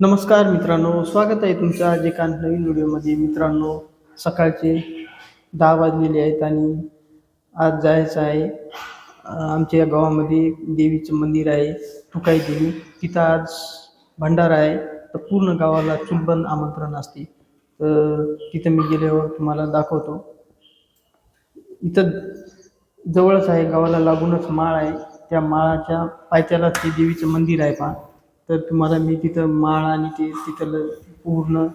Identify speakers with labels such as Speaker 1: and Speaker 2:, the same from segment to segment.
Speaker 1: नमस्कार मित्रांनो स्वागत आहे तुमच्या आज का नवीन व्हिडिओमध्ये. मित्रांनो सकाळचे दहा वाजलेले आहेत आणि आज जायचं आहे आमच्या या गावामध्ये देवीचं मंदिर आहे तुकाई देवी. तिथं आज भंडारा आहे. तर पूर्ण गावाला चुलबंद आमंत्रण असते. तर तिथं मी गेल्यावर तुम्हाला दाखवतो. इथं जवळच आहे गावाला लागूनच माळ आहे. त्या माळाच्या पायथ्याला ते देवीचं मंदिर आहे पहा. तर तुम्हाला मी तिथं माळ आणि ते तिथलं पूर्ण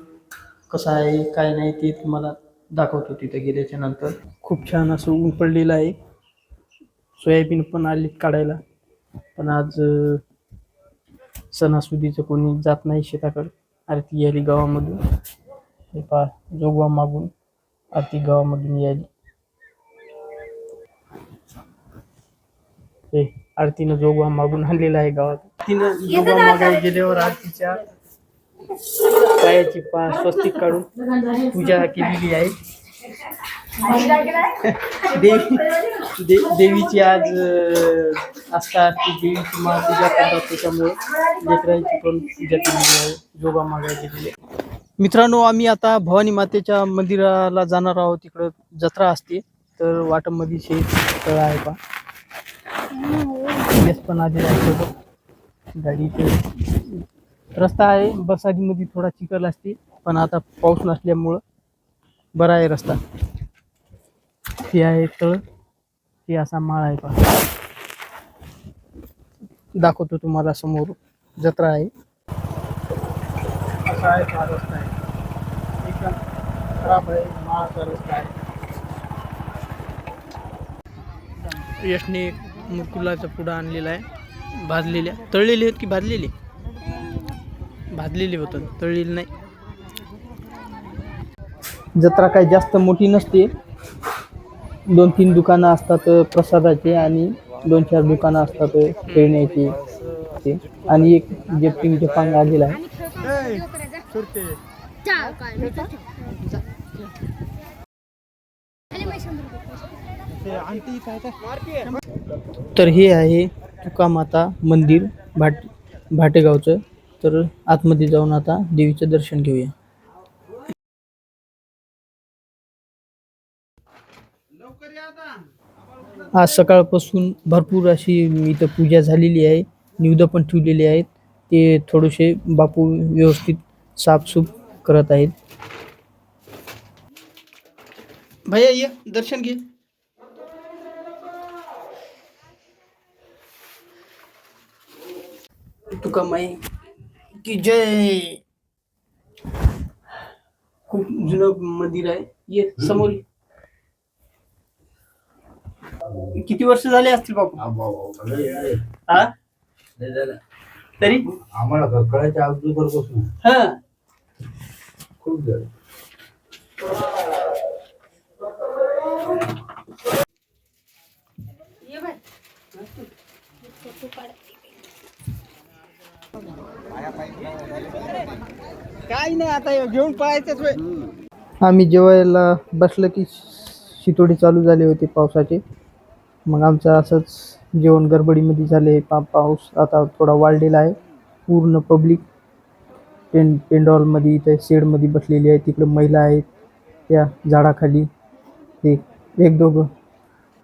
Speaker 1: कसं आहे काय नाही ते तुम्हाला दाखवतो तिथं गेल्याच्यानंतर. खूप छान असं ऊन पडलेलं आहे. सोयाबीन पण आली काढायला. पण आज सणासुदीचं कोणी जात नाही शेताकडे. आरती यायली गावामधून. हे पा जोगवा मागून आरती गावामधून यायली. हे आरतीनं जोगवा मागून आणलेला आहे गावात. तिनं जोगवा मागायला गेल्यावर आरतीच्या पायाची पा स्वस्तिक काढून पूजा केलेली आहे. देवी दे- देवीची आज अं, आस्था असते देवीची मा पूजा करतात. त्याच्यामुळे लेकरांची पण पूजा केलेली आहे. जोगा मागायला गेलेली आहे. मित्रांनो आम्ही आता भवानी मातेच्या मंदिराला जाणार आहोत. तिकडं जत्रा असते. तर वाटमध्ये शेत तळ आहे पा येस पण आधी आहे गाडीचे रस्ता आहे. बरसातीमध्ये थोडा चिखल असते पण आता पाऊस नसल्यामुळं बरा आहे रस्ता. हे आहे तळ हे असा माळ आहे पहा. दाखवतो तुम्हाला समोर जत्रा आहे. असा आहे हा रस्ता आहे. एकदम खराब आहे माळाचा रस्ता आहे. यशने मुकुलाचा पुडा आणलेला आहे. भाजलेल्या. तळलेले आहेत की भाजलेले? भाजलेले होतं. तळलेले नाही. जत्रा काही जास्त मोठी नसते. दोन तीन दुकानं असतात प्रसादाचे आणि दोन चार दुकानं असतात खेळण्याची. ते. आणि एक जेप्टिंग पांग आलेला आहे. तर हे आहे तुकामाता मंदिर भाट भाटेगावचं. तर आतमध्ये जाऊन आता देवीचं दर्शन घेऊया. आज सकाळपासून भरपूर अशी इथं पूजा झालेली आहे. निवदं पण ठेवलेली आहेत. ते थोडेसे बापू व्यवस्थित साफसूफ करत आहेत. भैया ये दर्शन घे. तुका माई की जय. खूप जुनं मंदिर आहे. ये समोर. ये. किती वर्ष झाले असतील बापू? हा तरी?
Speaker 2: आम्हाला कळायच्या अगोदर बसून.
Speaker 1: हा.
Speaker 2: खूप झालं.
Speaker 1: काही नाही आता घेऊन पळायचंच आम्ही जेवायला बसलं की शितोडी चालू झाले होते पावसाचे. मग आमचं असंच जेवण गडबडीमध्ये झाले. पा पाऊस आता थोडा वाढलेला आहे. पूर्ण पब्लिक पें पेंडॉलमध्ये इथे शेडमध्ये बसलेली आहे. तिकडे महिला आहेत त्या झाडाखाली. ते एक दोघं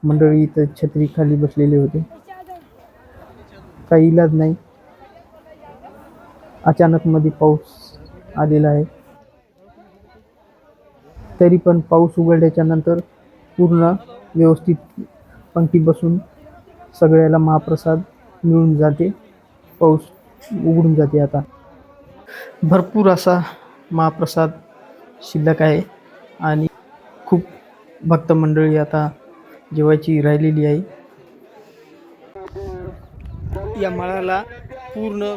Speaker 1: मंडळी इथं छत्रीखाली बसलेले होते. काही इलाज नाही. अचानक मध्ये पाऊस आलेला आहे. तरी पण पाऊस उघडल्याच्या नंतर पूर्ण व्यवस्थित पंक्ती बसून सगळ्याला महाप्रसाद मिळून जाते. पाऊस उघडून जाते आता. भरपूर असा महाप्रसाद शिल्लक आहे आणि खूप भक्त मंडळी आता जेवायची राहिलेली आहे. या माळाला पूर्ण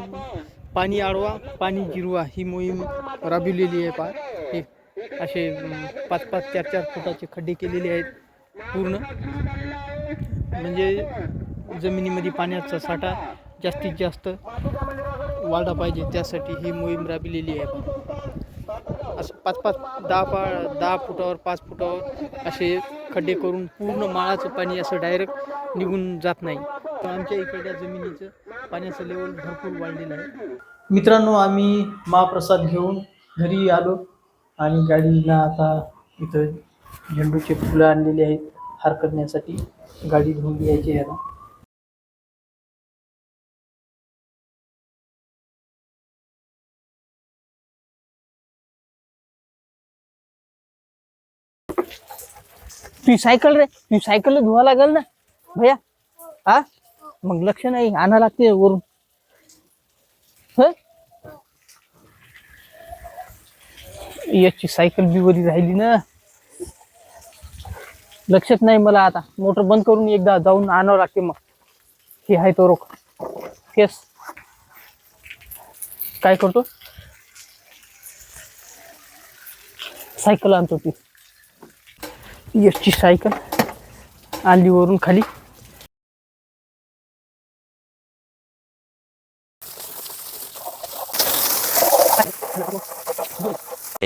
Speaker 1: पाणी आडवा पाणी जिरवा ही मोहीम राबविलेली आहे पा हे असे पाच पाच चार चार फुटाचे खड्डे केलेले आहेत पूर्ण म्हणजे जमिनीमध्ये पाण्याचा साठा जास्तीत जास्त वाढला पाहिजे त्यासाठी ही मोहीम राबविलेली आहे पहा. असं पाच पाच दहा पा दहा फुटावर पाच फुटावर असे खड्डे करून पूर्ण माळाचं पाणी असं डायरेक्ट निघून जात नाही तर आमच्या इकडच्या जमिनीचं पाण्याचं लेवल भरपूर वाढलेलं आहे. मित्रांनो आम्ही महाप्रसाद घेऊन घरी आलो आणि गाडीला आता इथं झेंडूचे फुलं आणलेले आहेत हार करण्यासाठी गाडी धुवून यायची याला
Speaker 3: तुझी सायकल रे तुझी सायकल धुवा लागेल ना भैया. हा? मग लक्ष नाही आणा लागते वरून. याची सायकल बी वरी राहिली ना. लक्षात नाही मला आता. मोटर बंद करून एकदा जाऊन आणावं लागते मग. हे आहे तो रोख. केस काय करतो? सायकल आणतो ती. यशची सायकल आणली वरून खाली.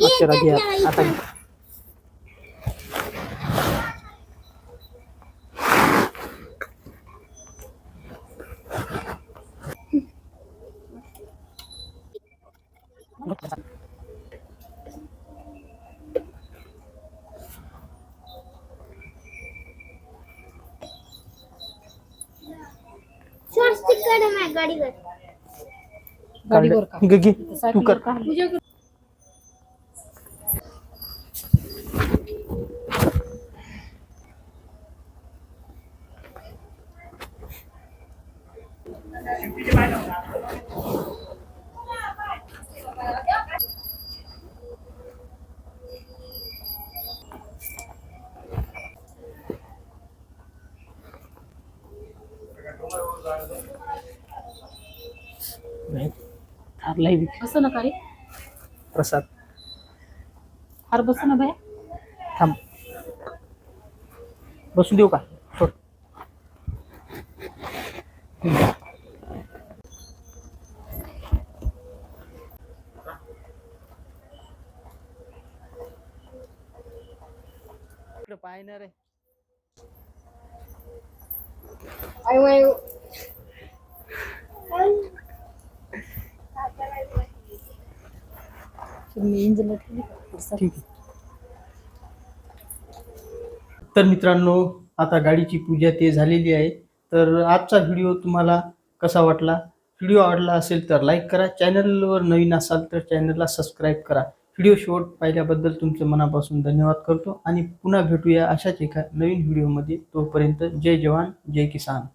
Speaker 3: अक्षरा घे आता. आता घे.
Speaker 4: स्वस्तिक काढ ना गाडीवर
Speaker 1: काढलं. घे, घे. तू कर
Speaker 5: पूजा कर
Speaker 3: बी.
Speaker 6: बस ना
Speaker 1: प्रसाद.
Speaker 6: हार बस ना बाय.
Speaker 1: थांब. बसून देऊ का? सोड. इकडं पाहणार आहे ठीक आहे. तर मित्रांनो आता गाडीची पूजा ते झालेली आहे. तर आजचा व्हिडिओ तुम्हाला कसा वाटला? व्हिडिओ आवडला असेल तर लाईक करा. चॅनलवर नवीन असाल तर चॅनलला सबस्क्राईब करा. व्हिडिओ शेवट पाहिल्याबद्दल तुमचे मनापासून धन्यवाद करतो. आणि पुन्हा भेटूया अशाच एका नवीन व्हिडिओमध्ये. तोपर्यंत जय जवान जय किसान.